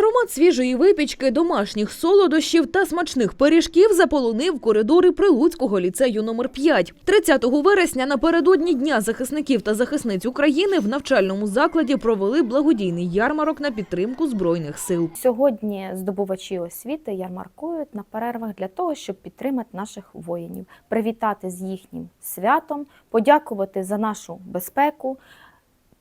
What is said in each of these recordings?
Аромат свіжої випічки, домашніх солодощів та смачних пиріжків заполонив коридори Прилуцького ліцею номер 5 30 вересня напередодні Дня захисників та захисниць України в навчальному закладі провели благодійний ярмарок на підтримку збройних сил. Сьогодні здобувачі освіти ярмаркують на перервах для того, щоб підтримати наших воїнів, привітати з їхнім святом, подякувати за нашу безпеку,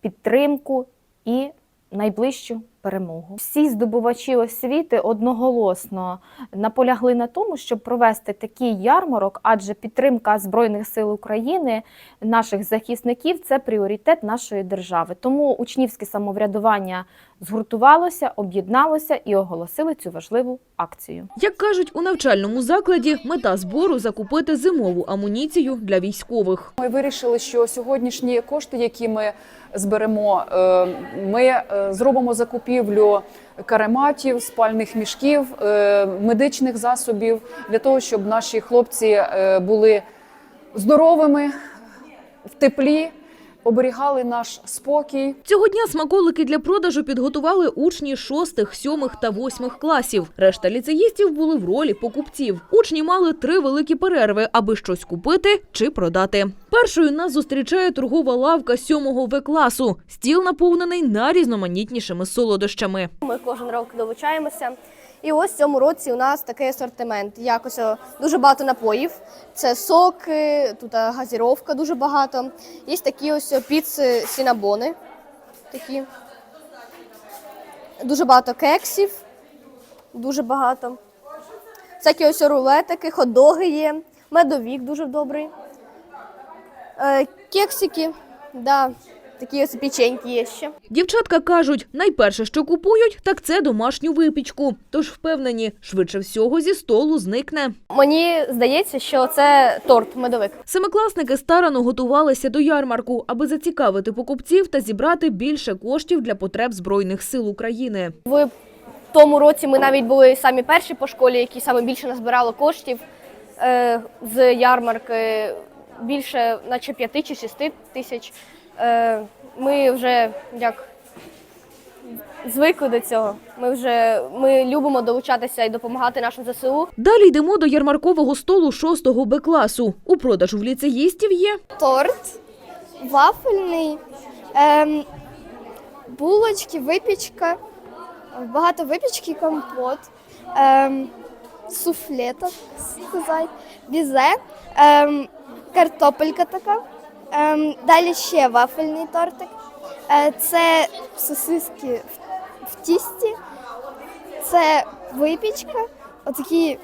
підтримку і найближчу перемогу. Всі здобувачі освіти одноголосно наполягли на тому, щоб провести такий ярмарок, адже підтримка Збройних сил України, наших захисників це пріоритет нашої держави. Тому учнівське самоврядування згуртувалося, об'єдналося і оголосили цю важливу акцію. Як кажуть у навчальному закладі, мета збору закупити зимову амуніцію для військових. Ми вирішили, що сьогоднішні кошти, які ми зберемо, е, ми е, зробимо закупівлю карематів, спальних мішків, е, медичних засобів для того, щоб наші хлопці е, були здоровими, в теплі, оберігали наш спокій. Цього дня смаколики для продажу підготували учні шостих, сьомих та восьмих класів. Решта ліцеїстів були в ролі покупців. Учні мали три великі перерви, аби щось купити чи продати. Першою нас зустрічає торгова лавка сьомого В класу. Стіл наповнений найрізноманітнішими солодощами. Ми кожен рік долучаємося. І ось в цьому році у нас такий асортимент. Якось дуже багато напоїв. Це соки, тут газіровка дуже багато. Є такі ось о, піци сінабони. Такі. Дуже багато кексів. Дуже багато. Всякі ось рулетики, хот-доги є. Медовік дуже добрий. Е, кексики, да. Такі ось печеньки є ще. Дівчатка кажуть, найперше, що купують, так це домашню випічку. Тож впевнені, швидше всього зі столу зникне. Мені здається, що це торт медовик. Семикласники старано готувалися до ярмарку, аби зацікавити покупців та зібрати більше коштів для потреб збройних сил України. В тому році ми навіть були самі перші по школі, які саме більше назбирали коштів е, з ярмарки більше, наче 5 чи 6 тисяч. Е, ми вже як звикли до цього. Ми вже ми любимо долучатися і допомагати нашим ЗСУ. Далі йдемо до ярмаркового столу 6 Б класу. У продажу в ліцеїстів є торт, вафельний, ем, булочки, випічка, багато випічки, компот, ем, суфле, так сказати, бізе, ем, картопелька така. Ем, далі ще вафельний тортик. Е, це сосиски в, в тісті, це випічка, отакі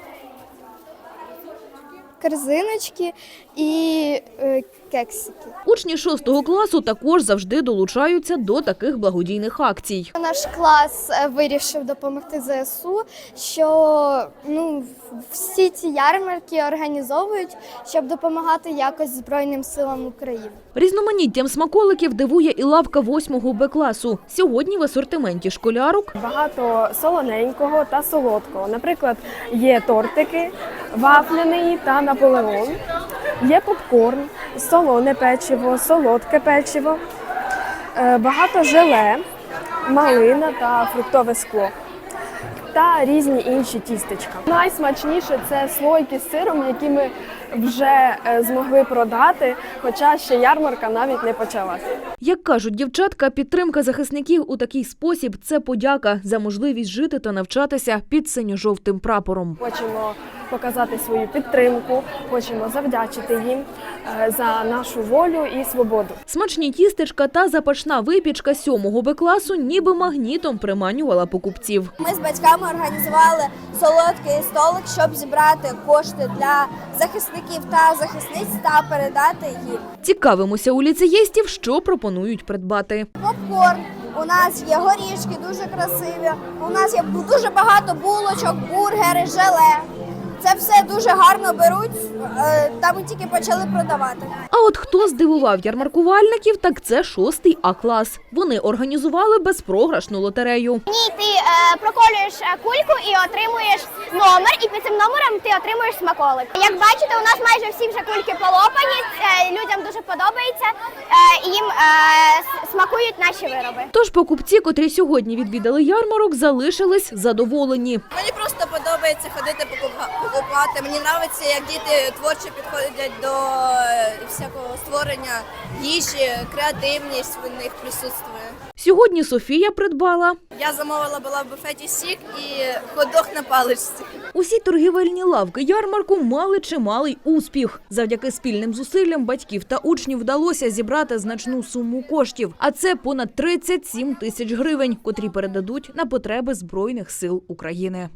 корзиночки і е, кексики. Учні 6 класу також завжди долучаються до таких благодійних акцій. Наш клас е, вирішив допомогти ЗСУ, що ну, всі ці ярмарки організовують, щоб допомагати якось Збройним силам України. Різноманіттям смаколиків дивує і лавка 8 Б класу. Сьогодні в асортименті школярок Багато солоненького та солодкого. Наприклад, є тортики, вафляний та наполеон, є попкорн, солоне печиво, солодке печиво, е, багато желе, малина та фруктове скло. Та різні інші тістечка. Найсмачніше це слойки з сиром, які ми вже е, змогли продати, хоча ще ярмарка навіть не почалася. Як кажуть дівчатка, підтримка захисників у такий спосіб це подяка за можливість жити та навчатися під синьо-жовтим прапором. Хочемо показати свою підтримку, хочемо завдячити їм е, за нашу волю і свободу. Смачні тістечка та запашна випічка 7 Б класу ніби магнітом приманювала покупців. Ми з батьками організували солодкий столик, щоб зібрати кошти для захисників та захисниць та передати їм. Цікавимося у ліцеїстів, що пропонують придбати. Попкорн. У нас є горішки дуже красиві. У нас є дуже багато булочок, бургери, желе. Це все дуже гарно беруть. е, Та ми тільки почали продавати. А от хто здивував ярмаркувальників, так це 6 А клас. Вони організували безпрограшну лотерею. Ні, ти е, проколюєш е, кульку і отримуєш номер, і під цим номером ти отримуєш смаколик. Як бачите, у нас майже всі вже кульки полопані. е, Людям дуже подобається, е, їм е, смакують наші вироби. Тож покупці, котрі сьогодні відвідали ярмарок, залишились задоволені. Мені просто подобається ходити покупа- покупати. Мені подобається, як діти творчо підходять до е, всякого створення їжі, креативність в них присутствує. Сьогодні Софія придбала Я замовила була в буфеті сік і ходох на паличці. Усі торгівельні лавки ярмарку мали чималий успіх. Завдяки спільним зусиллям батьків та учнів вдалося зібрати значну суму коштів. А це понад 37 тисяч гривень, котрі передадуть на потреби збройних сил України.